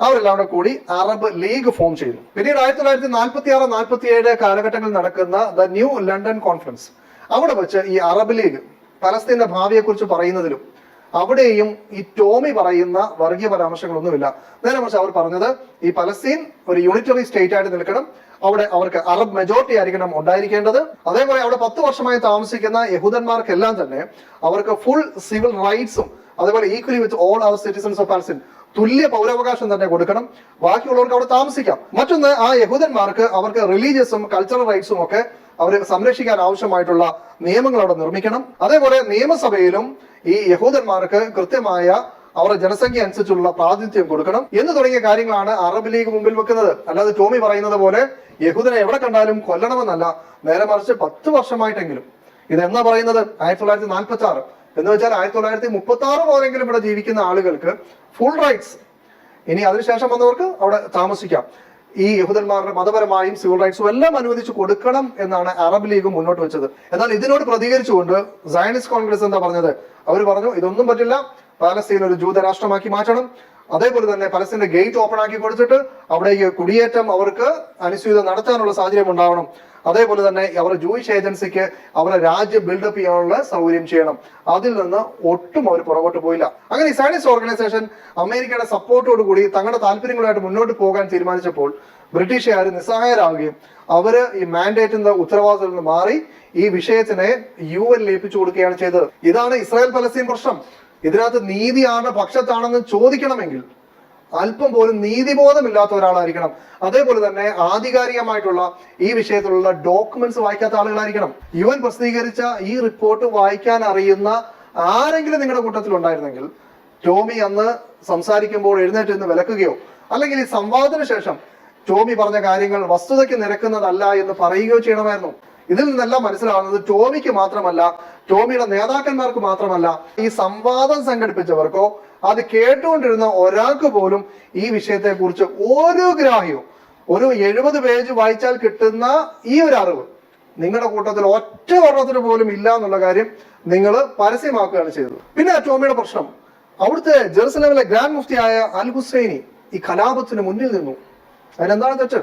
അവരെല്ലാം കൂടെ അറബ് ലീഗ് ഫോം ചെയ്തു. പിന്നീട് ആയിരത്തി തൊള്ളായിരത്തി നാൽപ്പത്തി ആറ് നാൽപ്പത്തി ഏഴ് കാലഘട്ടങ്ങളിൽ നടക്കുന്ന ദ ന്യൂ ലണ്ടൻ കോൺഫറൻസ്. അവിടെ വെച്ച് ഈ അറബ് ലീഗ് പലസ്തീന്റെ ഭാവിയെക്കുറിച്ച് പറയുന്നതിലും അവിടെയും ഈ ടോമി പറയുന്ന വർഗീയ പരാമർശങ്ങളൊന്നുമില്ല. നേരെ മറിച്ച് അവർ പറഞ്ഞത് ഈ പലസ്തീൻ ഒരു യൂണിറ്ററി സ്റ്റേറ്റ് ആയിട്ട് നിൽക്കണം. അവിടെ അവർക്ക് അറബ് മെജോറിറ്റി ആയിരിക്കണം ഉണ്ടായിരിക്കേണ്ടത്. അതേപോലെ അവിടെ പത്ത് വർഷമായി താമസിക്കുന്ന യഹൂദന്മാർക്കെല്ലാം തന്നെ അവർക്ക് ഫുൾ സിവിൽ റൈറ്റ്സും അതേപോലെ equally with all other citizens of Palestine തുല്യ പൗരാവകാശം തന്നെ കൊടുക്കണം. ബാക്കിയുള്ളവർക്ക് അവിടെ താമസിക്കാം. മറ്റൊന്ന് ആ യഹൂദന്മാർക്ക് അവർക്ക് റിലീജിയസും കൾച്ചറൽ റൈറ്റ്സും ഒക്കെ അവർ സംരക്ഷിക്കാൻ ആവശ്യമായിട്ടുള്ള നിയമങ്ങൾ അവിടെ നിർമ്മിക്കണം. അതേപോലെ നിയമസഭയിലും ഈ യഹൂദന്മാർക്ക് കൃത്യമായ അവരുടെ ജനസംഖ്യ അനുസരിച്ചുള്ള പ്രാതിനിധ്യം കൊടുക്കണം. എന്ന് തുടങ്ങിയ കാര്യങ്ങളാണ് അറബ് ലീഗ് മുമ്പിൽ വെക്കുന്നത്. അല്ലാതെ ടോമി പറയുന്നത് പോലെ യഹൂദനെ എവിടെ കണ്ടാലും കൊല്ലണമെന്നല്ല. നേരെ മറിച്ച് പത്ത് വർഷമായിട്ടെങ്കിലും. ഇത് ഇതെന്നാ പറയുന്നത്? ആയിരത്തി തൊള്ളായിരത്തി നാൽപ്പത്തി ആറ്. എന്ന് വെച്ചാൽ ആയിരത്തി തൊള്ളായിരത്തി മുപ്പത്തി ആറ് പോലെങ്കിലും ഇവിടെ ജീവിക്കുന്ന ആളുകൾക്ക് ഫുൾ റൈറ്റ്സ് ഇനി അതിനുശേഷം വന്നവർക്ക് അവിടെ താമസിക്കാം. ഈ യഹൂദന്മാരുടെ മതപരമായും സിവിൽ റൈറ്റ്സും എല്ലാം അനുവദിച്ചു കൊടുക്കണം എന്നാണ് അറബ് ലീഗ് മുന്നോട്ട് വെച്ചത്. എന്നാൽ ഇതിനോട് പ്രതികരിച്ചുകൊണ്ട് സയനിസ്റ്റ് കോൺഗ്രസ് എന്താ പറഞ്ഞത്? അവർ പറഞ്ഞു ഇതൊന്നും പറ്റില്ല. പാലസ്തീൻ ഒരു ജൂതരാഷ്ട്രമാക്കി മാറ്റണം. അതേപോലെ തന്നെ പലസ്തീന്റെ ഗേറ്റ് ഓപ്പൺ ആക്കി കൊടുത്തിട്ട് അവിടേക്ക് കുടിയേറ്റം അവർക്ക് അനുസ്യൂതം നടത്താനുള്ള സാഹചര്യം ഉണ്ടാവണം. അതേപോലെ തന്നെ അവർ ജൂയിഷ് ഏജൻസിക്ക് അവരുടെ രാജ്യം ബിൽഡപ്പ് ചെയ്യാനുള്ള സൗകര്യം ചെയ്യണം. അതിൽ നിന്ന് ഒട്ടും അവർ പുറകോട്ട് പോയില്ല. അങ്ങനെ ഈ ഓർഗനൈസേഷൻ അമേരിക്കയുടെ സപ്പോർട്ടോട് കൂടി തങ്ങളുടെ താല്പര്യങ്ങളുമായിട്ട് മുന്നോട്ട് പോകാൻ തീരുമാനിച്ചപ്പോൾ ബ്രിട്ടീഷുകാർ നിസ്സഹായരാകുകയും അവർ ഈ മാൻഡേറ്റിന്റെ ഉത്തരവാദിത്തത്തിൽ നിന്ന് മാറി ഈ വിഷയത്തിനെ യു എൻ ലയിപ്പിച്ചു കൊടുക്കുകയാണ് ചെയ്തത്. ഇതാണ് ഇസ്രായേൽ പലസ്തീൻ പ്രശ്നം. ഇതിനകത്ത് നീതിയാണ് പക്ഷത്താണെന്ന് ചോദിക്കണമെങ്കിൽ അല്പം പോലും നീതിബോധമില്ലാത്ത ഒരാളായിരിക്കണം. അതേപോലെ തന്നെ ആധികാരികമായിട്ടുള്ള ഈ വിഷയത്തിലുള്ള ഡോക്യുമെന്റ്സ് വായിക്കാത്ത ആളുകളായിരിക്കണം. യു എൻ പ്രസിദ്ധീകരിച്ച ഈ റിപ്പോർട്ട് വായിക്കാൻ അറിയുന്ന ആരെങ്കിലും നിങ്ങളുടെ കൂട്ടത്തിൽ ഉണ്ടായിരുന്നെങ്കിൽ ടോമി അന്ന് സംസാരിക്കുമ്പോൾ എഴുന്നേറ്റ് നിന്ന് വിലക്കുകയോ അല്ലെങ്കിൽ ഈ സംവാദത്തിന് ശേഷം ടോമി പറഞ്ഞ കാര്യങ്ങൾ വസ്തുതയ്ക്ക് നിരക്കുന്നതല്ല എന്ന് പറയുകയോ ചെയ്യണമായിരുന്നു. ഇതിൽ നിന്നെല്ലാം മനസ്സിലാവുന്നത് ടോമിക്ക് മാത്രമല്ല ടോമിയുടെ നേതാക്കന്മാർക്ക് മാത്രമല്ല ഈ സംവാദം സംഘടിപ്പിച്ചവർക്കോ അത് കേട്ടുകൊണ്ടിരുന്ന ഒരാൾക്ക് പോലും ഈ വിഷയത്തെ കുറിച്ച് ഒരു ഗ്രാഹ്യവും ഒരു എഴുപത് പേജ് വായിച്ചാൽ കിട്ടുന്ന ഈ ഒരു അറിവ് നിങ്ങളുടെ കൂട്ടത്തിൽ ഒറ്റ വർണത്തിന് പോലും ഇല്ല എന്നുള്ള കാര്യം നിങ്ങൾ പരസ്യമാക്കുകയാണ് ചെയ്തത്. പിന്നെ ടോമിയുടെ പ്രശ്നം അവിടുത്തെ ജെറുസലേമിലെ ഗ്രാൻഡ് മുഫ്തിയായ അൽ ഹുസൈനി ഈ കലാപത്തിന് മുന്നിൽ നിന്നു. അതിനെന്താണ് തെറ്റ്?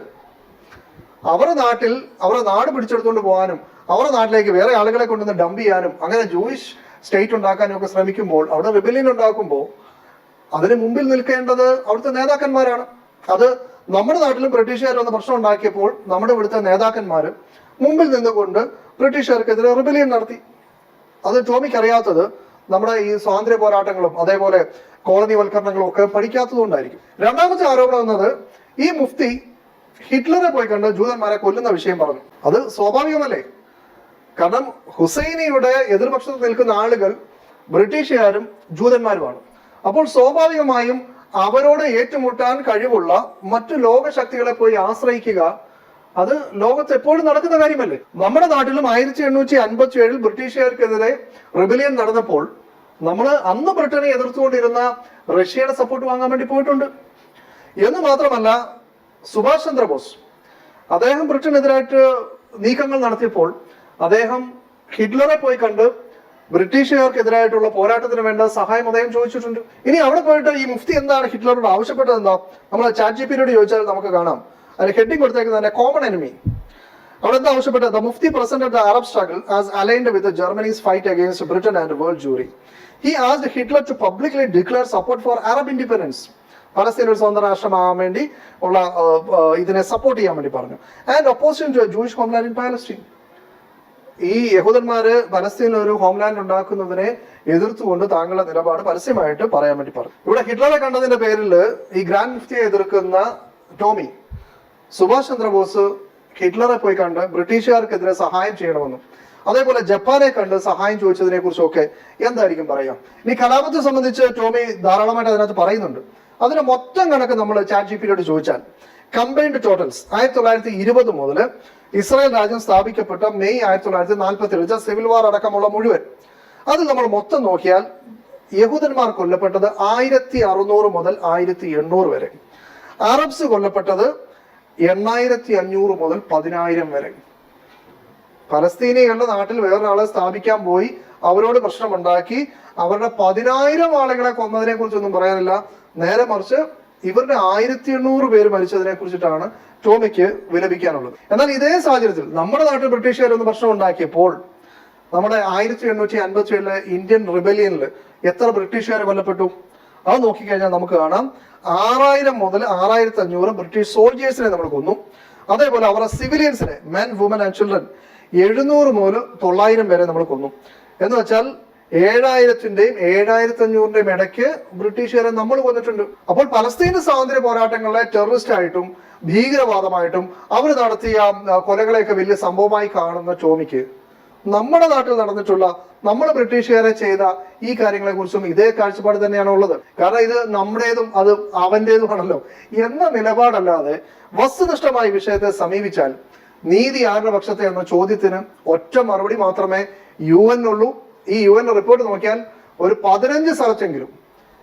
അവരുടെ നാട്ടിൽ അവരുടെ നാട് പിടിച്ചെടുത്തുകൊണ്ട് പോകാനും അവരുടെ നാട്ടിലേക്ക് വേറെ ആളുകളെ കൊണ്ടുവന്ന് ഡംപ് ചെയ്യാനും അങ്ങനെ ജൂയിഷ് സ്റ്റേറ്റ് ഉണ്ടാക്കാനും ഒക്കെ ശ്രമിക്കുമ്പോൾ അവിടെ റിബലിയൻ ഉണ്ടാക്കുമ്പോൾ അതിന് മുമ്പിൽ നിൽക്കേണ്ടത് അവിടുത്തെ നേതാക്കന്മാരാണ്. അത് നമ്മുടെ നാട്ടിലും ബ്രിട്ടീഷുകാർ വന്ന് പ്രശ്നം ഉണ്ടാക്കിയപ്പോൾ നമ്മുടെ ഇവിടുത്തെ നേതാക്കന്മാർ മുമ്പിൽ നിന്നുകൊണ്ട് ബ്രിട്ടീഷുകാർക്കെതിരെ റിബലിയൻ നടത്തി. അത് ടോമിക്ക് അറിയാത്തത് നമ്മുടെ ഈ സ്വാതന്ത്ര്യ പോരാട്ടങ്ങളും അതേപോലെ കോളനി വൽക്കരണങ്ങളും ഒക്കെ പഠിക്കാത്തതുകൊണ്ടായിരിക്കും രണ്ടാമത്തെ ആരോപണം എന്നത് ഈ മുഫ്തി ഹിറ്റ്ലറെ പോയി കണ്ട് ജൂതന്മാരെ കൊല്ലുന്ന വിഷയം പറഞ്ഞു. അത് സ്വാഭാവികമല്ലേ? കാരണം ഹുസൈനിയുടെ എതിർപക്ഷത്ത് നിൽക്കുന്ന ആളുകൾ ബ്രിട്ടീഷുകാരും ജൂതന്മാരുമാണ്. അപ്പോൾ സ്വാഭാവികമായും അവരോട് ഏറ്റുമുട്ടാൻ കഴിവുള്ള മറ്റു ലോകശക്തികളെ പോയി ആശ്രയിക്കുക അത് ലോകത്ത് എപ്പോഴും നടക്കുന്ന കാര്യമല്ലേ? നമ്മുടെ നാട്ടിലും ആയിരത്തി എണ്ണൂറ്റി അൻപത്തി ഏഴിൽ ബ്രിട്ടീഷുകാർക്കെതിരെ റിബലിയൻ നടന്നപ്പോൾ നമ്മൾ അന്ന് ബ്രിട്ടനെ എതിർത്തുകൊണ്ടിരുന്ന റഷ്യയുടെ സപ്പോർട്ട് വാങ്ങാൻ വേണ്ടി പോയിട്ടുണ്ട്. എന്ന് മാത്രമല്ല സുഭാഷ് ചന്ദ്രബോസ്. അദ്ദേഹം ബ്രിട്ടനെതിരായിട്ട് നീക്കങ്ങൾ നടത്തിയപ്പോൾ അദ്ദേഹം ഹിറ്റ്ലറെ പോയി കണ്ട് ബ്രിട്ടീഷുകാർക്കെതിരായിട്ടുള്ള പോരാട്ടത്തിന് വേണ്ട സഹായം അദ്ദേഹം ചോദിച്ചിട്ടുണ്ട്. ഇനി അവിടെ പോയിട്ട് ഈ മുഫ്തി എന്താണ് ഹിറ്റ്ലറോട് ആവശ്യപ്പെട്ടത് എന്താ നമ്മൾ ചാറ്റ് ജി പിന്നോട് ചോദിച്ചാൽ നമുക്ക് കാണാം. അതിന് ഹെഡിങ് കൊടുത്തേക്കുന്നത് തന്നെ കോമൺ എനിമി അവിടെ എന്താ ആവശ്യപ്പെട്ടത്? The mufti present the Arab struggle as aligned with Germany's fight against Britain and world Jewry he asked Hitler to publicly declare support for Arab independence Palestine ഒരു സ്വന്തം രാഷ്ട്രമാകാൻ വേണ്ടി ഉള്ള ഇതിനെ സപ്പോർട്ട് ചെയ്യാൻ വേണ്ടി പറഞ്ഞു. And opposition to Jewish homeland in Palestine ഈ യഹൂദന്മാര് പലസ്തീനിൽ ഒരു ഹോംലാൻഡ് ഉണ്ടാക്കുന്നതിനെ എതിർത്തുകൊണ്ട് താങ്കളുടെ നിലപാട് പരസ്യമായിട്ട് പറയാൻ വേണ്ടി പറഞ്ഞു. ഇവിടെ ഹിറ്റ്ലറെ കണ്ടതിന്റെ പേരിൽ ഈ ഗ്രാൻഡ് മുഫ്തിയെ എതിർക്കുന്ന ടോമി സുഭാഷ് ചന്ദ്രബോസ് ഹിറ്റ്ലറെ പോയി കണ്ട് ബ്രിട്ടീഷുകാർക്കെതിരെ സഹായം ചെയ്യണമെന്നും അതേപോലെ ജപ്പാനെ കണ്ട് സഹായം ചോദിച്ചതിനെ കുറിച്ചൊക്കെ എന്തായിരിക്കും പറയാം. ഇനി കലാപത്തെ സംബന്ധിച്ച് ടോമി ധാരാളമായിട്ട് അതിനകത്ത് പറയുന്നുണ്ട്. അതിന്റെ മൊത്തം കണക്ക് നമ്മൾ ചാറ്റ് ജി പിയിലോട്ട് ചോദിച്ചാൽ കമ്പൈൻഡ് ടോട്ടൽസ് ആയിരത്തി തൊള്ളായിരത്തി ഇരുപത് മുതൽ ഇസ്രായേൽ രാജ്യം സ്ഥാപിക്കപ്പെട്ട മെയ് ആയിരത്തി തൊള്ളായിരത്തി നാൽപ്പത്തി ഏഴ് സിവിൽ വാർ അടക്കമുള്ള മുഴുവൻ. അത് നമ്മൾ മൊത്തം നോക്കിയാൽ യഹൂദന്മാർ കൊല്ലപ്പെട്ടത് ആയിരത്തി അറുന്നൂറ് മുതൽ ആയിരത്തി എണ്ണൂറ് വരെ. അറബ്സ് കൊല്ലപ്പെട്ടത് എണ്ണായിരത്തി അഞ്ഞൂറ് മുതൽ പതിനായിരം വരെ. പലസ്തീനികളുടെ നാട്ടിൽ വേറൊരാളെ സ്ഥാപിക്കാൻ പോയി അവരോട് പ്രശ്നമുണ്ടാക്കി. അവരുടെ പതിനായിരം ആളുകളെ കൊന്നതിനെ കുറിച്ചൊന്നും പറയാനില്ല. നേരെ മറിച്ച് ഇവരുടെ ആയിരത്തി എണ്ണൂറ് പേര് മരിച്ചതിനെ കുറിച്ചിട്ടാണ് ടോമിക്ക് വിലപിക്കാനുള്ളത്. എന്നാൽ ഇതേ സാഹചര്യത്തിൽ നമ്മുടെ നാട്ടിൽ ബ്രിട്ടീഷുകാരൊന്ന് പ്രശ്നം ഉണ്ടാക്കിയപ്പോൾ നമ്മുടെ ആയിരത്തി എണ്ണൂറ്റി അൻപത്തി ഏഴിലെ ഇന്ത്യൻ റിബലിയനിൽ എത്ര ബ്രിട്ടീഷുകാരെ കൊല്ലപ്പെട്ടു? അത് നോക്കിക്കഴിഞ്ഞാൽ നമുക്ക് കാണാം. ആറായിരം മുതൽ ആറായിരത്തി അഞ്ഞൂറ് ബ്രിട്ടീഷ് സോൾജിയേഴ്സിനെ നമ്മൾ കൊന്നു. അതേപോലെ അവരുടെ സിവിലിയൻസിനെ മെൻ വുമൻ ആൻഡ് ചിൽഡ്രൻ എഴുന്നൂറ് മുതൽ തൊള്ളായിരം വരെ നമ്മൾ കൊന്നു. എന്ന് വെച്ചാൽ ഏഴായിരത്തിന്റെയും ഏഴായിരത്തി അഞ്ഞൂറിന്റെയും ഇടയ്ക്ക് ബ്രിട്ടീഷുകാരെ നമ്മൾ കൊന്നിട്ടുണ്ട്. അപ്പോൾ പലസ്തീന്റെ സ്വാതന്ത്ര്യ പോരാട്ടങ്ങളെ ടെററിസ്റ്റ് ആയിട്ടും ഭീകരവാദമായിട്ടും അവർ നടത്തിയ കൊലകളെയൊക്കെ വലിയ സംഭവമായി കാണുന്ന ചോമിക്ക് നമ്മുടെ നാട്ടിൽ നടന്നിട്ടുള്ള നമ്മൾ ബ്രിട്ടീഷുകാരെ ചെയ്ത ഈ കാര്യങ്ങളെ കുറിച്ചും ഇതേ കാഴ്ചപ്പാട് തന്നെയാണ് ഉള്ളത്. കാരണം ഇത് നമ്മുടേതും അത് അവന്റേതുമാണല്ലോ. എന്ന നിലപാടല്ലാതെ വസ്തുനിഷ്ഠമായ വിഷയത്തെ സമീപിച്ചാൽ നീതി ആരുടെ പക്ഷത്തെ എന്ന ചോദ്യത്തിന് ഒറ്റ മറുപടി മാത്രമേ യു ഉള്ളൂ ഈ യു എൻ റിപ്പോർട്ട് നോക്കിയാൽ ഒരു പതിനഞ്ച് സ്ഥലത്തെങ്കിലും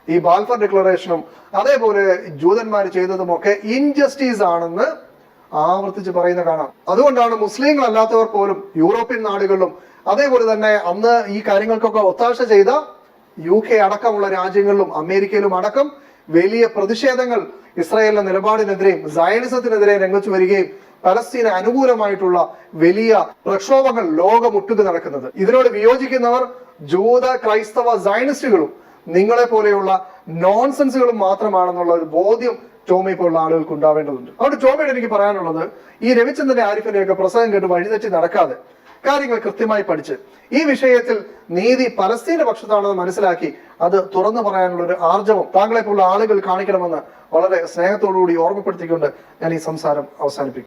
ഈ ബാൽഫർ ഡിക്ലറേഷനും അതേപോലെ ജൂതന്മാർ ചെയ്തതുമൊക്കെ ഇൻജസ്റ്റിസ് ആണെന്ന് ആവർത്തിച്ച് പറയുന്ന കാണാം. അതുകൊണ്ടാണ് മുസ്ലിങ്ങൾ അല്ലാത്തവർ പോലും യൂറോപ്യൻ നാടുകളിലും അതേപോലെ തന്നെ അന്ന് ഈ കാര്യങ്ങൾക്കൊക്കെ ഒത്താശ ചെയ്ത യു കെ അടക്കമുള്ള രാജ്യങ്ങളിലും അമേരിക്കയിലും അടക്കം വലിയ പ്രതിഷേധങ്ങൾ ഇസ്രായേലിന്റെ നിലപാടിനെതിരെയും സയനിസത്തിനെതിരെ രംഗത്ത് വരികയും പലസ്തീന് അനുകൂലമായിട്ടുള്ള വലിയ പ്രക്ഷോഭങ്ങൾ ലോകമൊട്ടുക്ക് നടക്കുന്നത്. ഇതിനോട് വിയോജിക്കുന്നവർ ജൂത ക്രൈസ്തവ സയനിസ്റ്റുകളും നിങ്ങളെ പോലെയുള്ള നോൺസെൻസുകളും മാത്രമാണെന്നുള്ള ഒരു ബോധ്യം ടോമി പോലുള്ള ആളുകൾക്ക് ഉണ്ടാവേണ്ടതുണ്ട്. അതുകൊണ്ട് ടോമിയോട് എനിക്ക് പറയാനുള്ളത് ഈ രവിചന്ദ്രന്റെ ആരിഫിന്റെ ഒക്കെ പ്രസംഗം കേട്ട് വഴിതെറ്റി നടക്കാതെ കാര്യങ്ങൾ കൃത്യമായി പഠിച്ച് ഈ വിഷയത്തിൽ നീതി പലസ്തീന്റെ പക്ഷത്താണെന്ന് മനസ്സിലാക്കി അത് തുറന്നു പറയാനുള്ള ഒരു ആർജവം താങ്കളെ പോലുള്ള ആളുകൾ കാണിക്കണമെന്ന് വളരെ സ്നേഹത്തോടുകൂടി ഓർമ്മപ്പെടുത്തിക്കൊണ്ട് ഞാൻ ഈ സംസാരം അവസാനിപ്പിക്കും